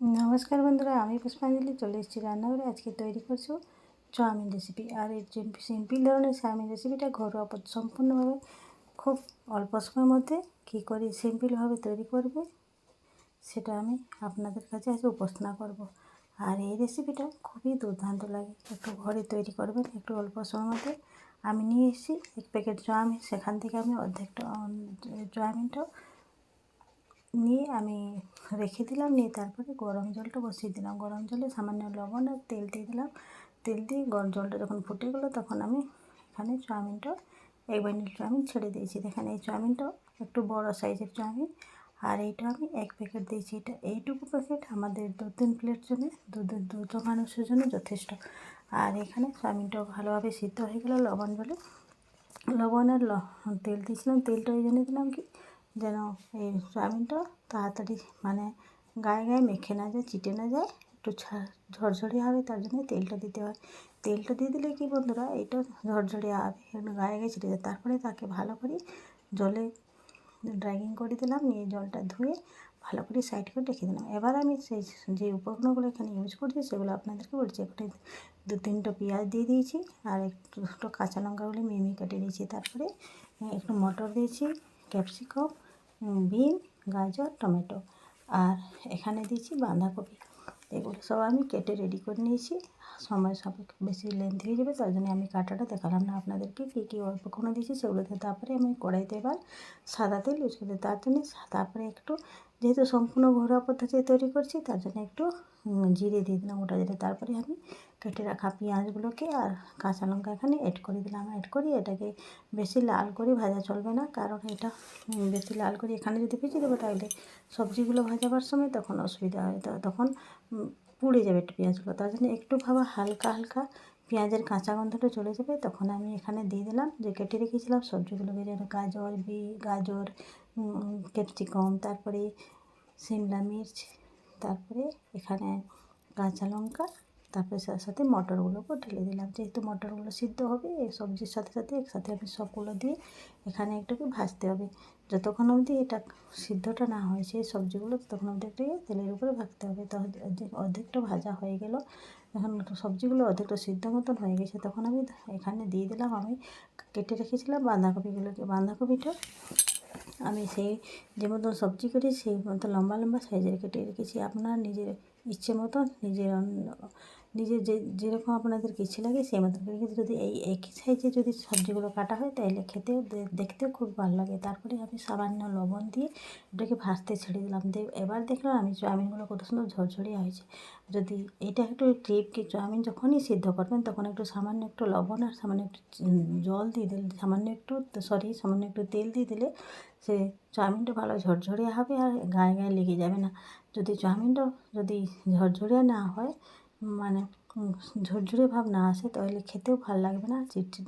নমস্কার বন্ধুরা, আমি পুষ্পাঞ্জলি চলে এসেছি রান্নাঘরে। আজকে তৈরি করছ চাউমিন রেসিপি আর এই সিম্পল ধরনের চাউমিন রেসিপিটা ঘরোয়া সম্পূর্ণভাবে খুব অল্প সময়ের মধ্যে কী করে সিম্পলভাবে তৈরি করবে, সেটা আমি আপনাদের কাছে আজকে উপস্থাপনা করব। আর এই রেসিপিটা খুবই দুর্দান্ত লাগে। একটু ঘরে তৈরি করবেন, একটু অল্প সময়ের মধ্যে। আমি নিয়ে এসেছি এক প্যাকেট চাউমিন, সেখান থেকে আমি অর্ধেকটা চাউমিনটা নিয়ে আমি রেখে দিলাম, নিয়ে তারপরে গরম জলটা বসিয়ে দিলাম। গরম জলে সামান্য লবণ আর তেল দিয়ে দিলাম। তেল দিয়ে গরম জলটা যখন ফুটে গেলো তখন আমি এখানে চাউমিনটা এক বান্ডিল চাউমিন ছেড়ে দিয়েছি। দেখেন, এই চাউমিনটা একটু বড় সাইজের চাউমিন আর এইটা আমি এক প্যাকেট দিয়েছি। এটা এইটুকু প্যাকেট আমাদের দু তিন প্লেট জন্য দু দুটো মানুষের জন্য যথেষ্ট। আর এখানে চাউমিনটাও ভালোভাবে সিদ্ধ হয়ে গেলো লবণ জলে। লবণ আর তেল দিয়েছিলাম। তেলটা ওই জন্য দিলাম কি যেন এই চাউমিনটা তাড়াতাড়ি মানে গায়ে গায়ে মেখে না যায়, চিটে না যায়, একটু ঝরঝরে হবে, তার জন্য তেলটা দিতে হয়। তেলটা দিয়ে দিলে কি বন্ধুরা, এটা ঝরঝরে হবে একটু গায়ে গায়ে চিটে যায়। তারপরে তাকে ভালো করে জলে ড্রাইগিং করে দিলাম, নিয়ে জলটা ধুয়ে ভালো করে সাইড করে রেখে দিলাম। এবার আমি সেই, যে উপকরণগুলো এখানে ইউজ করছি, সেগুলো আপনাদেরকে বলছি। এখানে দু তিনটা পেঁয়াজ দিয়ে দিয়েছি, আর একটু, দুটো কাঁচা লঙ্কাগুলো মিমি কেটে দিয়েছি তারপরে একটু মটর দিয়েছি ক্যাপসিকাম বিন, গাজর, টমেটো। আর এখানে দিয়েছি বাঁধাকপি। এগুলো সব আমি কেটে রেডি করে নিয়েছি। সময় সাপেক্ষ বেশি লেন্থ হয়ে যাবে, তার জন্য আমি কাটাটা দেখালাম না আপনাদেরকে, কী কী অল্প কোনো দিয়েছি সেগুলোতে তারপরে আমি কড়াইতে এবার সাদা তেল ইউজ করতে তার জন্য তারপরে একটু যেহেতু সম্পূর্ণ ঘরোয়া পদ্ধতিতে তৈরি করছি, তার জন্য একটু জিরে দিয়ে দিলাম ওটা জিরে। তারপরে আমি কেটে রাখা পেঁয়াজগুলোকে আর কাঁচা লঙ্কা এখানে অ্যাড করে দিলাম। অ্যাড করি এটাকে বেশি লাল করে ভাজা চলবে না, কারণ এটা বেশি লাল করে এখানে যদি ভেজে দেবো তাহলে সবজিগুলো ভাজাবার সময় তখন অসুবিধা হয়। তখন পুড়ে যাবে একটু পেঁয়াজগুলো। তার জন্য একটু ভাবা হালকা হালকা পেঁয়াজের কাঁচা গন্ধটা চলে যাবে, তখন আমি এখানে দিয়ে দিলাম, যে কেটে রেখেছিলাম সবজিগুলোকে যেন গাজর, বি, গাজর ক্যাপসিকাম, তারপরে সিমলা মির্চ, তারপরে এখানে কাঁচা লঙ্কা, তারপরে সাথে সাথে মটরগুলোকেও ঢেলে দিলাম। যেহেতু মটরগুলো সিদ্ধ হবে, এই সবজির সাথে সাথে একসাথে আমি সবগুলো দিয়ে এখানে একটুকু ভাজতে হবে। যতক্ষণ অবধি এটা সিদ্ধটা না হয়, সেই সবজিগুলো ততক্ষণ অবধি একটু তেলের উপরে ভাজতে হবে। তো অর্ধেকটা ভাজা হয়ে গেল। যখন সবজিগুলো অর্ধেকটা সিদ্ধ মতন হয়ে গেছে। তখন আমি এখানে দিয়ে দিলাম, আমি কেটে রেখেছিলাম বাঁধাকপিগুলোকে। বাঁধাকপিটা আমি সেই যে মতন সবজি করি, সেই মতো লম্বা লম্বা সাইজের কেটে রেখেছি। আপনার নিজের ইচ্ছে মতন নিজের নিজের যে, যেরকম আপনাদের ইচ্ছে লাগে সেই মতন করে যদি এই একই সাইজে যদি সবজিগুলো কাটা হয় তাহলে খেতেও দেখতেও খুব ভালো লাগে। তারপরে আমি সামান্য লবণ দিয়ে ওটাকে ভাজতে ছেড়ে দিলাম। এবার দেখলাম আমি চাউমিনগুলো কত সুন্দর ঝরঝরিয়া হয়েছে। যদি এটা একটু টিপ কি চাউমিন যখনই সিদ্ধ করবেন তখন একটু সামান্য একটু লবণ আর সামান্য একটু জল দিয়ে দিলে, সামান্য একটু সরি সামান্য একটু তেল দিয়ে দিলে সে চাউমিনটা ভালো ঝরঝরিয়া হবে আর গায়ে গায়ে লেগে যাবে না। যদি চাউমিনটা যদি ঝরঝরিয়া না হয় মানে ঝরঝরে ভাব না আসে, তাহলে খেতেও ভালো লাগবে না। চিটচিট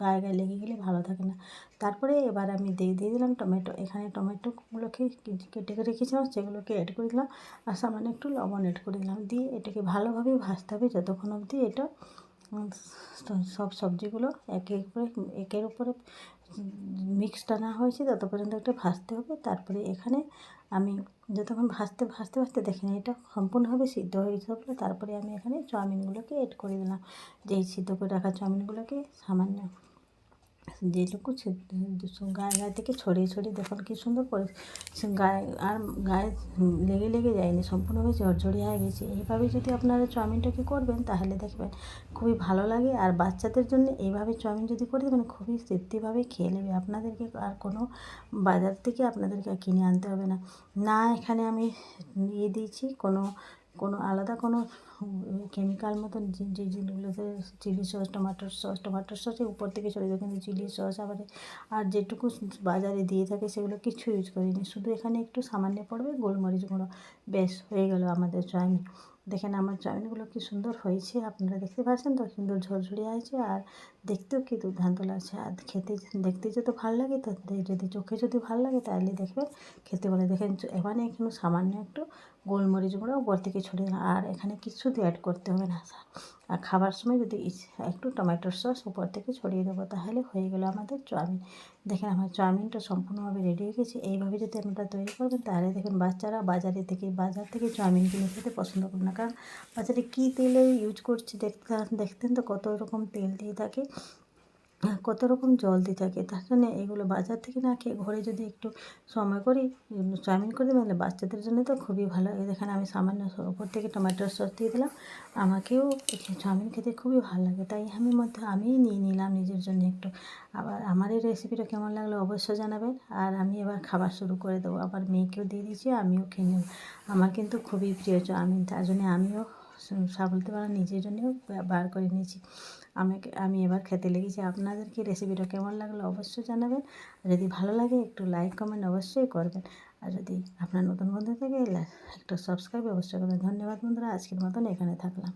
গায়ে গায়ে লেগে গেলে ভালো থাকে না। তারপরে এবার আমি দিয়ে দিয়ে দিলাম টমেটো। এখানে টমেটোগুলোকে কেটে রেখেছিলাম, সেগুলোকে অ্যাড করে দিলাম। আর সামান্য একটু লবণ অ্যাড করে দিলাম। দিয়ে এটাকে ভালোভাবে ভাজতে হবে যতক্ষণ অবধি এটা সব সবজিগুলো একে উপরে একের উপরে মিক্সটা না হয়েছে তত পর্যন্ত একটা ভাজতে হবে। তারপরে এখানে আমি যতক্ষণ ভাজতে ভাজতে ভাজতে দেখেন এটা সম্পূর্ণভাবে সিদ্ধ হয়ে যাবে তারপরে আমি এখানে চাউমিনগুলোকে এড করে দিলাম। যেই সিদ্ধ করে রাখা চাউমিনগুলোকে সামান্য যেটুকু গায়ে গায়ে থেকে ছড়িয়ে ছড়িয়ে দেখুন কী সুন্দর করে গায়ে আর গায়ে লেগে লেগে যায়নি সম্পূর্ণভাবে ঝরঝরি হয়ে গেছে। এইভাবে যদি আপনারা চাউমিনটাকে করবেন, তাহলে দেখবেন খুবই ভালো লাগে। আর বাচ্চাদের জন্য এইভাবে চাউমিন যদি করে দেবেন, খুবই তৃপ্তিভাবে খেয়ে নেবে। আপনাদেরকে আর কোনো বাজার থেকে আপনাদেরকে কিনে আনতে হবে না। না, এখানে আমি ইয়ে দিয়েছি, কোনো কোনো আলাদা কোনো কেমিক্যাল মতন যে জিনিসগুলো চিলি সস টমাটোর সস টমাটোর সসের উপর থেকে চলে যায়, কিন্তু চিলি সস আবার আর যেটুকু বাজারে দিয়ে থাকে সেগুলো কিছু ইউজ করিনি। শুধু এখানে একটু সামান্য পড়বে গোলমরিচ গুঁড়ো। বেশ হয়ে গেল আমাদের চাউমিন দেখেন আমার চাউমিনগুলো কি সুন্দর হয়েছে। আপনারা দেখতে পাচ্ছেন তো সুন্দর ঝরঝরিয়ে আছে আর দেখতেও কি দুর্দান্ত লাগছে। আর খেতে দেখতে যত ভালো লাগে তো যদি চোখে যদি ভালো লাগে তাহলে দেখবেন খেতে বলে। দেখেন এখানে এখানে সামান্য একটু গোলমরিচ গুঁড়ো উপর থেকে ছড়িয়ে আর এখানে কিছু অ্যাড করতে হবে না। আর খাবার সময় যদি একটু টমেটোর সস উপর থেকে ছড়িয়ে দেবো, তাহলে হয়ে গেলো আমাদের চাউমিন। দেখেন আমার চাউমিনটা সম্পূর্ণভাবে রেডি হয়ে গেছে। এইভাবে যদি আপনারা তৈরি করবেন, তাহলে দেখুন বাচ্চারা বাজারে থেকে, বাজার থেকে চাউমিন কিনে খেতে পছন্দ করবে না। কারণ বাজারে কী তেলে ইউজ করছে দেখতে, দেখতেন তো কত রকম তেল দিয়ে থাকে। কত রকম জল দিয়ে থাকে। তার জন্য এগুলো বাজার থেকে না খেয়ে ঘরে যদি একটু সময় করি চাউমিন করে দেবেন তাহলে বাচ্চাদের জন্য তো খুবই ভালো। এই দেখেন, আমি সামান্য ওপর থেকে টমেটোর সস দিয়ে দিলাম। আমাকেও চাউমিন খেতে খুবই ভালো লাগে। তাই আমি মধ্যে, আমিই নিয়ে নিলাম নিজের জন্য একটু। আবার আমার এই রেসিপিটা কেমন লাগল অবশ্যই জানাবেন। আর আমি এবার খাবার শুরু করে দেবো। আবার মেয়েকেও দিয়ে দিয়েছি, আমিও খেয়ে নেব। আমার কিন্তু খুবই প্রিয় চাউমিন। তার জন্য আমিও বলতে পারেন নিজের জন্যও বার করে নিয়েছি। আমাকে আমি এবার খেতে লেগেছি। আপনাদের কি রেসিপিটা কেমন লাগল অবশ্যই জানাবেন। আর যদি ভালো লাগে, একটু লাইক কমেন্ট অবশ্যই করবেন। আর যদি আপনার নতুন বন্ধু থেকে একটু সাবস্ক্রাইব অবশ্যই করবেন। ধন্যবাদ বন্ধুরা, আজকের মতন এখানে থাকলাম।